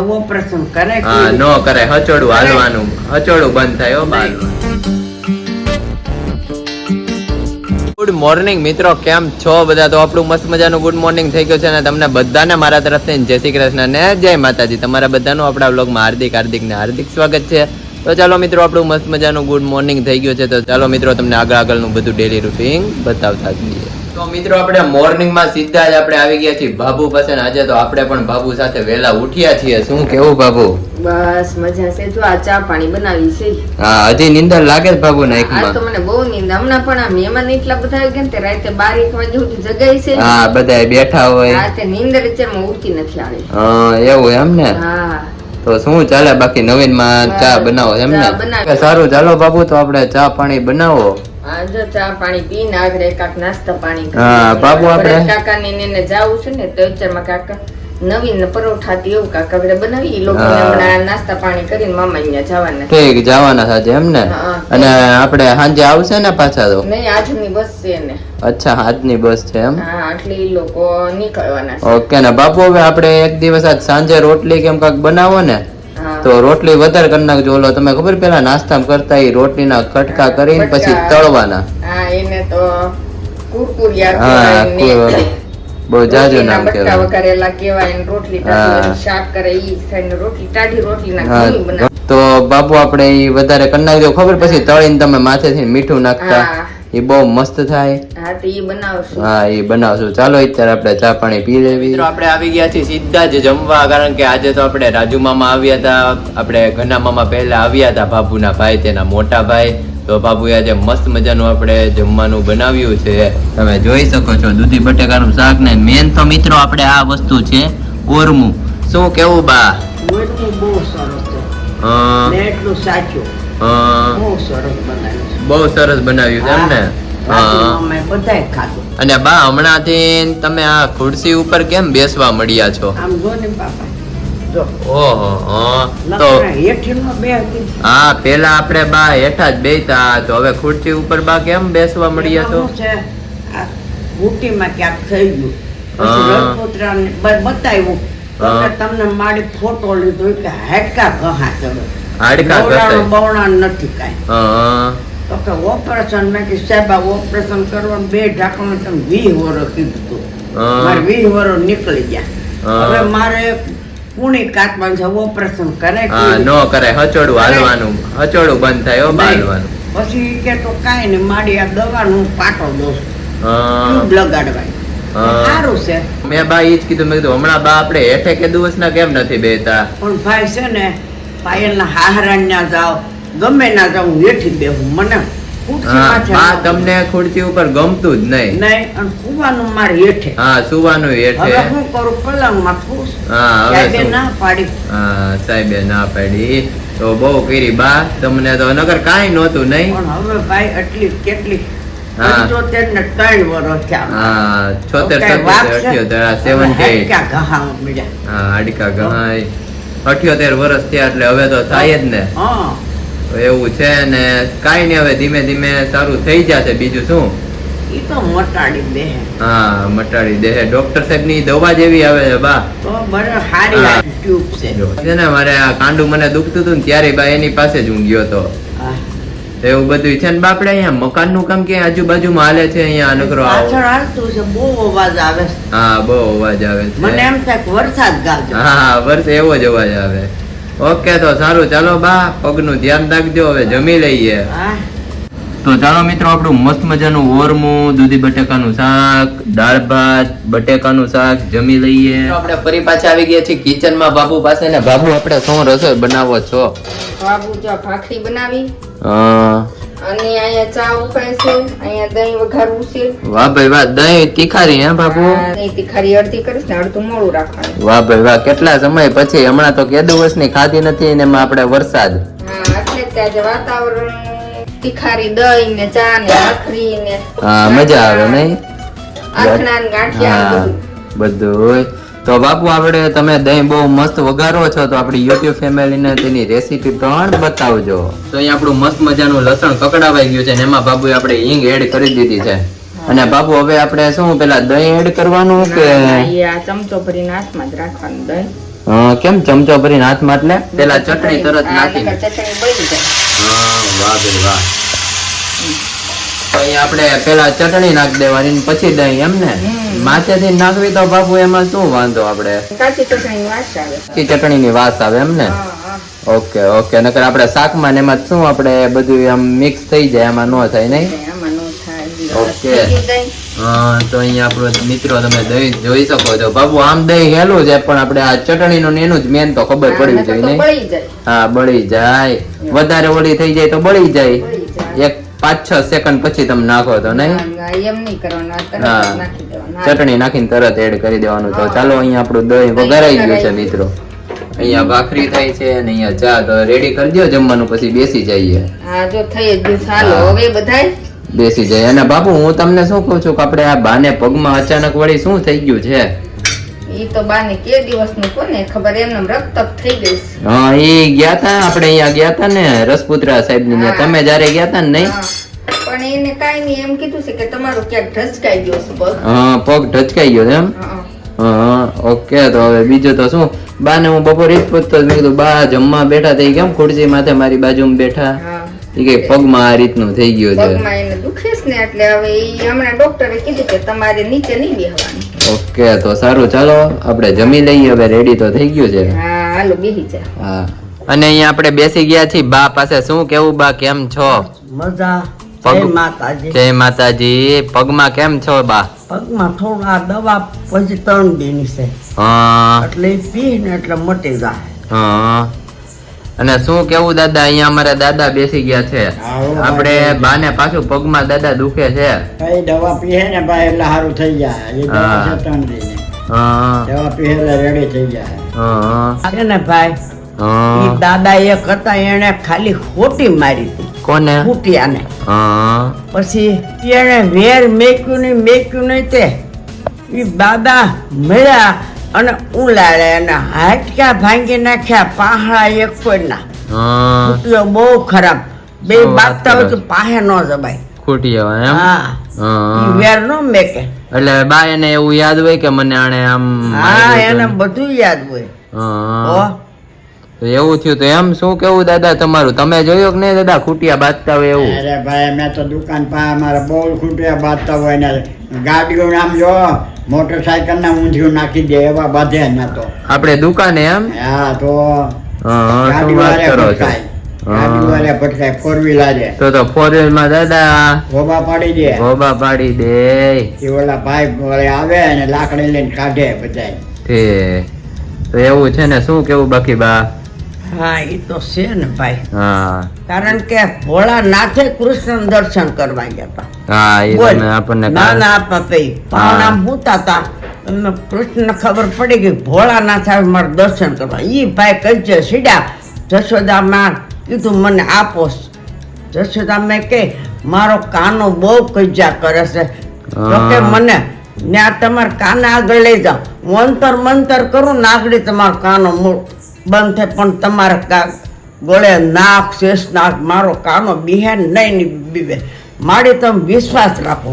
Operation કરે હા નો કરે હચોડું હાલવાનું. હચોડું બંધ થાય હો ગુડ મોર્નિંગ મિત્રો. કેમ છો બધા? તો આપણું મસ્ત મજાનું ગુડ મોર્નિંગ થઈ ગયું છે અને તમને બધાને મારા તરફથી જય શ્રી કૃષ્ણ ને જય માતાજી. તમારા બધાનું આપણા બ્લોગમાં હાર્દિક હાર્દિક ને હાર્દિક સ્વાગત છે. તો ચાલો મિત્રો આપણું મસ્ત મજાનું ગુડ મોર્નિંગ થઈ ગયું છે. તો ચાલો મિત્રો તમને આગળ આગળનું બધું ડેલી રૂટીન બતાવતા જઈએ. તો મિત્રો આપણે મોર્નિંગમાં સીધા જ આપણે આવી ગયા છીએ બાબુ પાસે આજે તો આપણે પણ બાબુ સાથે વહેલા ઉઠ્યા છીએ. શું કેવું બાબુ બસ મજા છે. જો આ ચા પાણી બનાવી છે. હા હજી નિંદર લાગે છે બાબુ આજ તો મને બહુ નીંદ. હમણાં પણ આ મહેમાન એટલા બધા આવી ગયા ને રાતે 12 એક વાગે ઉઠી જગાઈ છે. હા બધા બેઠા હોય. હા તે છે અત્યારમાં ઉઠતી નથી આવી. હા, એવું એમ ને? હા. તો શું ચાલે બાકી નવીનમાં ચા બનાવો એમ ને સારું ચાલો બાબુ તો આપણે ચા પાણી બનાવો. ચા પાણી પીને આગળ એકાક નાસ્તા પાણી હા, બાબુ આપણે- ભરત ને એને જાવું છે ને તો અત્યારમાં કાકા નવીન ને પરોઠા થી એવું કાકા આપણે બનાવી હમણાં નાસ્તા પાણી કરીને મામા અહીંયા જવાના. ઠીક જવાના સાજે એમ ને? અને આપણે સાંજે આવશે ને પાછા તો? નહીં આજની બસ છે ને અચ્છા આજની બસ છે એમ? હા એટલે ઈ લોકો નીકળવાના ઓકે ને બાપુ હવે આપણે એક દિવસ આજ સાંજે રોટલી કેમ કાક બનાવો ને? તો રોટલી વધારે કરી નાખજો. ઓલો તમે ખબર પેલા નાસ્તા કરતા એ રોટલીના કટકા કરીને પછી તળવાના. હા એને તો કુરકુરિયા બહુ જાજુ નામ કેવાય વઘારેલા કહેવાય ને રોટલી હા. શાક કરે ઈ ખાઈને રોટલી ટાઢી રોટલી ના હા. ઘણી બનાવે. તો બાપુ આપણે ઈ વધારે કરી નાખજો. ખબર પછી તળીને તમે માથેથી મીઠું નાખતા. એ બહુ મસ્ત થાય. હા તો એ બનાવશું. હા એ બનાવશું. ચાલો અત્યારે આપણે ચા પાણી પી લેવી. મિત્રો આપણે આવી ગયા છીએ સીધા જ જમવા કારણ કે આજે તો આપણે રાજુ મામા આવ્યા હતા. આપણે ઘના મામા પહેલા આવ્યા હતા બાબુના ભાઈ તેના મોટા ભાઈ. તો બાબુએ આજે મસ્ત મજાનું આપણે જમવાનું બનાવ્યું છે. તમે જોઈ શકો છો દૂધી બટેકાનું શાક ને મેન તો મિત્રો આપણે આ વસ્તુ છે ઓરમું શું કેવું બા? મોટું બહુ સરસ છે. અ, એટલું સાચું. બહુ સરસ બનાવ્યું છે. એમ ને? અને બા હમણાંથી તમે આ ખુરશી ઉપર કેમ બેસવા મળ્યા છો? ઓહો તો હા પેલા આપણે બા હેઠા જ બેસતા તો હવે ખુરશી ઉપર બા કેમ બેસવા મળ્યા છો? બુટીમાં ક્યાંક થઈ ગયું. બતાવ્યું. તમને મારી ફોટો લીધો કે હાડકા ઘા ચડે. હાડકા બવડાણ ઘસાય. નથી કાંઈ. તો કે ઓપરેશન મેં કે સાહેબ આ ઓપરેશન કરવાનું બે ઢાંકણું તમે વીસ વર્ષ કીધું મારે વીસ વર્ષ નીકળી ગયા. હવે મારે પુણે કાઢવાનું છે ઓપરેશન કરે નો કરે હચોડું હાલવાનું. હચોડું બંધ થાય હો પછી કે તો કાંઈ નહીં મારી આ દવાનું પાટો દોસ ટ્યુબ લગાડવાય. સારું છે. મેં બા એ જ કીધું મેં કીધું હમણાં બા આપણે હેઠે કે દિવસના કેમ નથી બેતા પણ ભાઈ છે ને પાયલના હાહરાન જાઓ ગમે ના જાઓ હું હેઠી બેહું. મને હા તમને ખુરશી ઉપર ગમતું જ નહીં. નહીં અને કુવાનું મારે હેઠે. હા સુવાનું હેઠે. હવે હું કરું પલંગમાં ખુશ હા હવે ના પાડી. હા સાહેબે ના પાડી. તો બહુ કરી બા તમને તો નગર કાંઈ નહોતું નહીં. પણ હવે ભાઈ એટલી કેટલી હા. છોતેર સત્તોતેર અઠ્યોતેર સેવન્ટી હાડકા ગહાય અઠ્યોતેર વર્ષ થયા એટલે હવે તો થાય જ ને. એવું છે ને કાઈ નઈ હવે ધીમે ધીમે સારું થઈ જશે. બીજું શું? ઈ તો મટાડી દે. હા મટાડી દે. ડોક્ટર સાહેબની દવા જેવી આવે છે બા. તો બરાબર હારી ટ્યુબ છે. છે ને મારે આ કાંડું મને દુખતું હતું ને ત્યારે બા એની પાસે જ હું ગયો તો. એવું બધું છે ને બાપડે અહીંયા મકાનનું કામ ક્યાંય આજુબાજુમાં હાલે છે અહીંયા નકરો આવો. પાછળ હાલતું છે બહુ અવાજ આવે છે. હા બહુ અવાજ આવે મને એમ થાય કે વરસાદ ગાજો. હા હા વર્ષ એવો જ અવાજ આવે. ઓકે તો સારું. ચાલો બા પગનું ધ્યાન રાખજો. હવે જમી લઈએ. હા. તો ચાલો મિત્રો આપણું મસ્ત મજાનું ઓરમું દૂધી બટેકાનું શાક દાળ ભાત બટેકાનું શાક જમી લઈએ. આપણે ફરી પાછા આવી ગયા છીએ કિચનમાં બાબુ પાસે ને બાબુ આપણે શું રસોઈ બનાવો છો? બાબુ જો ભાખરી બનાવી. અ, અને અહીંયા ચા ઉકાય છે અહીંયા દહીં વઘારવું છે. વાહ ભાઈ વાહ દહીં તીખારી હે બાબુ? દહીં તીખારી અડધી કરીશ ને અડધું મોળું રાખવાનું. વાહ ભાઈ વાહ કેટલા સમય પછી? હમણાં તો કે દિવસની ખાધી નથી ને એમાં આપણે વરસાદ. હા એટલે જ વાતાવરણ તીખારી દહીં ને ચા ને ભાખરી ને હા મજા આવે નહીં? આથણા ને ગાંઠિયા બધું. બધું તો બાપુ આપણે તમે દહીં બહુ મસ્ત વઘારો છો તો આપણી યુટ્યુબ ફેમિલીને તેની રેસીપી પણ બતાવજો. તો અહીં આપણું મસ્ત મજાનું લસણ કકડાવાઈ ગયું છે ને એમાં બાબુએ આપણે હિંગ એડ કરી દીધી છે. અને બાપુ હવે આપણે શું પેલા દહીં એડ કરવાનું કે ચમચો ભરીને હાથમાં જ રાખવાનું દહીં. કેમ ચમચો ભરીને હાથમાં એટલે? પેલા ચટણી તરત નાખી ચટણી બળી જાય. વાહ ભાઈ વાહ. તો આપણે પેલા ચટણી નાખી દેવાની પછી દહીં એમ ને. માથેથી નાખવી તો બાપુ એમાં શું વાંધો આપણે? કાચી ચટણી વાસ આવે. કાચી ચટણીની વાસ આવે એમ ને. Okay okay. નકર આપણે શાકમાં ને એમાં શું આપણે બધું આમ મિક્સ થઈ જાય એમાં ન થાય નહીં? No okay. તો અહીંયા આપણો મિત્રો તમે દહીં જોઈ શકો છો. બાબુ આમ દહીં હેલું છે પણ આપણે આ ચટણીનું ને એનું જ મેન તો ખબર પડવી જોઈએ નહીં? હા બળી જાય. વધારે ઓલી થઈ જાય તો બળી જાય. એક પાંચ છ સેકન્ડ પછી તમે નાખો તો નહીં? હા. ચટણી નાખીને તરત એડ કરી દેવાનું. તો ચાલો અહીંયા આપણું દહીં વઘારાઈ ગયું છે મિત્રો. અહીંયા ભાખરી થાય છે અને અહીંયા ચા તો રેડી કરી દો જમવાનું પછી બેસી જઈએ. હા જો થઈ જ ગયું. ચાલો હવે બધાય બેસી જાય. અને બાપુ હું તમને શું કહું છું કે આપણે આ બાને પગમાં અચાનક વળી શું થઈ ગયું છે? ઈ તો બાને કે દિવસનું કોને? ખબર એમને રક્તપ થઈ ગઈ હા ઈ ગયા તા આપણે અહીંયા ગયા તા ને રસપુત્રા સાહેબ ને તમે જયારે ગયા તા ને નહીં? પણ એને કાઈ નહીં એમ કીધું છે કે તમારું ક્યાંક ઢચકાઈ ગયો છે પગ. હા પગ ઢચકાઈ ગયો છે એમ? હા. ઓકે તો હવે બીજું તો શું? બાને હું બપોરે જ પૂછતો મેં કીધું બા જમવા બેઠા થઈ કેમ ખુરશી માથે મારી બાજુમાં બેઠા. કઈ પગમાં આ રીતનું થઈ ગયું છે. પગમાં એને દુખે છે ને એટલે હવે ઈ હમણાં ડોક્ટરે કીધું કે તમારે નીચે નહીં બેહવાનું. ઓકે તો સારું ચાલો આપણે જમી લઈએ હવે રેડી તો થઈ ગયું છે. હા હાલો બેહી જા. હા. અને અહીંયા આપણે બેસી ગયા છીએ બા પાસે શું કેવું બા કેમ છો? મજા. જય માતાજી. જય માતાજી. પગમાં કેમ છો બા? પગમાં થોડું દવા પછી ત્રણ દિન છે હા. એટલે પી ને એટલે મટી જાય. હા. અને શું કેવું દાદા અહીંયા અમારા દાદા બેસી ગયા છે. આપણે. બાને પાછું પગમાં દાદા દુખે છે. કઈ દવા પીએ ને ભાઈ એટલે સારું થઈ જાય. એ દવા છે ત્રણ દિને દવા પીએ એટલે રેડી થઈ જાય. છે ને ભાઈ દાદા એક હતા એને ખાલી ખોટી મારી હતી. કોને? ફૂટિયાને પછી એને વેર મેક્યું નહીં મેક્યું નહીં તે. ઈ દાદા મળ્યા અને ઉલાળે અને હાટકા ભાંગી નાખ્યા પાહડા એક કોઈના બહુ ખરાબ. બે બાપતા હોય તો પાહે ન જવાય ખૂટી જવાય એમ? હા. વેર નો મેકે. એટલે બા એને એવું યાદ હોય કે મને આણે આમ હા એને. બધું યાદ હોય. હા. તો એવું થયું તો એમ શું કેવું દાદા તમારું? તમે જોયું કે નહીં દાદા ખૂટિયા બાંધતા હોય એવું? અરે ભાઈ અમે તો દુકાન પા અમારે બહુ ખૂટ્યા બાંધતા હોય ને ગાડીઓ આમ જો મોટરસાયકલ ના ઊંધિયું નાખી દે એવા બાંધે ના તો. આપણે દુકાને એમ? હા તો ગાડી ભટકાય. તો તો વ્હીલમાં દાદા? ગોબા પાડી દે. ગોબા પાડી દે. એ ઓલા ભાઈ વળે આવે અને લાકડી લઈને કાઢે બધાય. તો એવું છે ને શું કેવું બાકી બા? હા એ તો છે ને ભાઈ. હા. કારણ કે ભોળાનાથે કૃષ્ણ દર્શન કરવા ગયા હતા. હા એ તમે આપણને ના ના પપઈ પાણામ હુતા હતા એમને કૃષ્ણ ખબર પડી ગઈ ભોળાનાથ આવે મારે દર્શન કરવા. ઈ ભાઈ કઈ છે સીડા જશોદામાં કીધું મને આપો. જશોદામાં કે મારો કાનો બહુ કજ્જા કરે છે. તો કે મને ત્યાં તમારે કાના આગળ લઈ જાઓ. હું અંતર મંતર કરું ને આગળ તમારો કાનો મૂળ બંધ થાય પણ તમારા કા ગોળે નાક શેષ નાક મારો કાનો બિહાર નહીં બીબે મારી તમે વિશ્વાસ રાખો.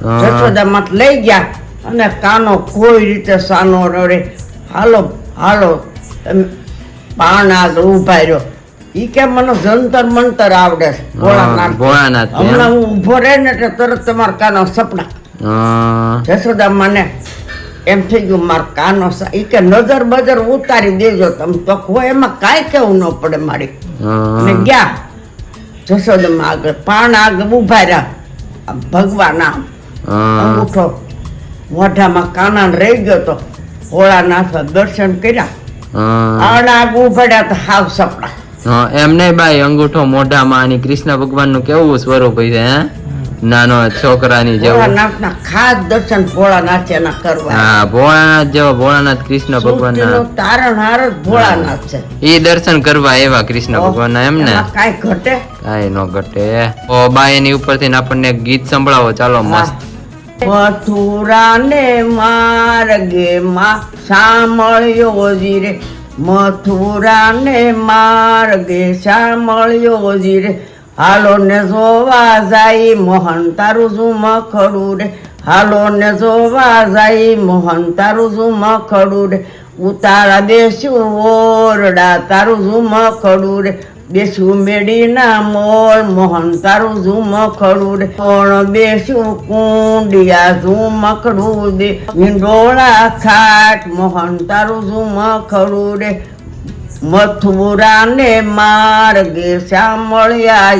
જશોદા જશોદામાં લઈ ગયા અને કાનો કોઈ રીતે સાનો રડે હાલો હાલો પાણ ઊભા રહ્યો. ઈ કે મને જંતર મંતર આવડે છે. ભોળાનાથ ભોળાનાથ હમણાં હું ઊભો રહે ને એટલે તરત તમારા કાનો સપના. જશોદા મને એમ થઈ ગયું મારા કાનો ઈ કે નજર બજર ઉતારી દેજો તમે. તો હોય એમાં કાંઈ કેવું ન પડે મારી. ને ગયા. જશોદમાં આગળ પાણ આગળ ઊભા રહ્યા. ભગવાન આમ અંગૂઠો મોઢામાં કાના રહી ગયો તો ભોળાનાથ દર્શન કર્યા. આડા આગળ ઉભાડ્યા તો હાવ સપડા એમને ભાઈ અંગૂઠો મોઢામાં અને કૃષ્ણ ભગવાનનું કેવું સ્વરૂપ હોય છે હે? નાનો છોકરાની જેવું. ખાસ દર્શન ભોળાનાથ એના કરવા. હા ભોળાનાથ જેવો ભોળાનાથ કૃષ્ણ ભગવાન ભોળાનાથ છે. ઈ દર્શન કરવા એવા કૃષ્ણ ભગવાન એમ ને? કાંઈ ઘટે? કઈ નો ઘટે. ઓ બા એની ઉપરથી આપણને ગીત સંભળાવો ચાલો મસ્ત. મથુરાને માર્ગે માં સાંભળ્યો જીરે મથુરાને માર્ગે સાંભળ્યો જીરે હાલો ને જોવા જાય મોહન, તારું શું ખડું રે? હાલો ને જોવા જાય મોહન, તારું શું ખડું રે? ઉતારા દેશું ઓરડા, તારું ઝુમ ખડું રે? બેસું મેડીના મોર, મોહન, તારું ઝુમ ખડું રે? કોણ બેસું કુંડિયા ઝુમ ખડું દે હિંડોળા ખાટ, મોહન, તારું ઝુમ ખડું રે? મથુરાને માર્ગે સાંભળ્યા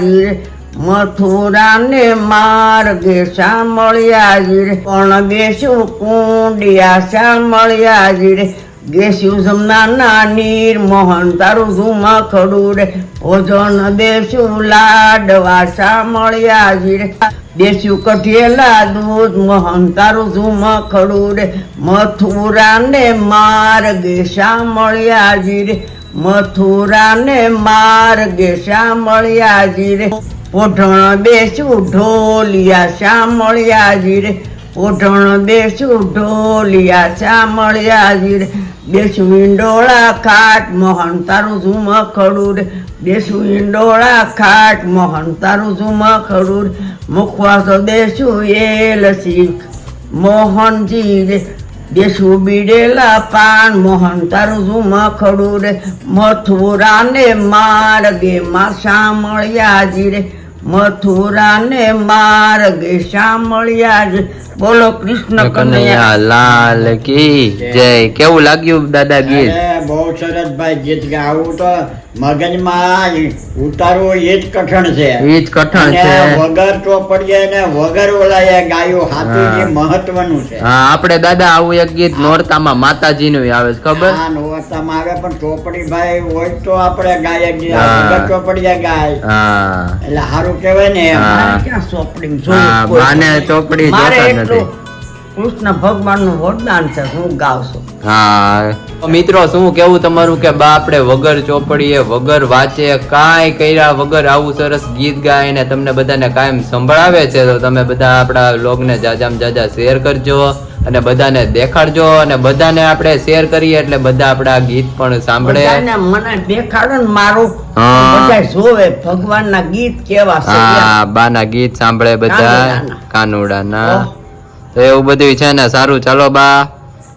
મથુરાને માર્ગે સાંભળ્યા રે પણ બેસું કુંડિયા સાંભળ્યા રે ગેસ્યું જમનાના નીર, મોહન તારું ઝુમા ખડું રે ભોજન બેસ્યું લાડવા સાંભળ્યા રે બેસ્યું કઠિયેલા દૂધ, મોહન તારું ઝુમા ખડું રે મથુરાને માર્ગે સાંભળ્યા રે મથુરાને માર્ગે શ્યામળિયાજી રે. પોઢણ બેસું ઢોલિયા શ્યામળિયાજી રે. પોઢણ બેસું ઢોલિયા શ્યામળિયાજી રે. બેસું ઈંડોળા ખાટ, મોહન તારું ઝુમ ખડું રે. બેસું ઈંડોળા ખાટ, મોહન તારું ઝુમ ખડું મુખવાસ બેસું એલ શીખ મોહનજી રે. દેશું બીડેલા પાન મોહન તારું ઝુમ મખડું રે. મથુરાને માર્ગે માં સાંભળ્યાજી રે. મથુરાને માર્ગે સાંભળ્યાજી બોલો કૃષ્ણ કનૈયા લાલ કી જય. કેવું લાગ્યું દાદા ગીત? બહુ સરસ ભાઈ ગીત ગાવું તો મગજમાં ઉતારવું એ જ કઠણ છે. એ જ કઠણ છે. વગર ચોપડીએ ને વગર ઓલાએ ગાયું હાથું જે મહત્વનું છે. હા આપણે દાદા આવું એક ગીત નોરતામાં માતાજીનું આવે છે ખબર? હા નોરતામાં આવે પણ ચોપડી ભાઈ હોય તો આપણે ગાય જ વગર ચોપડીએ ગાય. હા. એટલે સારું કહેવાય ને. મારે ક્યાં ચોપડી નથી. ચોપડી? જોતા નથી. કૃષ્ણ ભગવાનનું વરદાન છે હું ગાવશું હા. મિત્રો શું કેવું તમારું કે બા આપણે વગર ચોપડીએ વગર વાંચે કાંઈ કર્યા વગર આવું સરસ ગીત ગાય ને તમને બધાને કાયમ સંભળાવે છે તો તમે બધા આપણા લોગને જાજામ જાજા શેર કરજો અને બધાને દેખાડજો અને બધાને આપણે શેર કરીએ એટલે બધા આપણા ગીત પણ સાંભળે. મને દેખાડો ને મારું. બધા જોવે ભગવાનના ગીત કેવા હા બાના ગીત સાંભળે બધા. કાનુડાના. તો એવું બધું છે ને સારું. ચાલો બા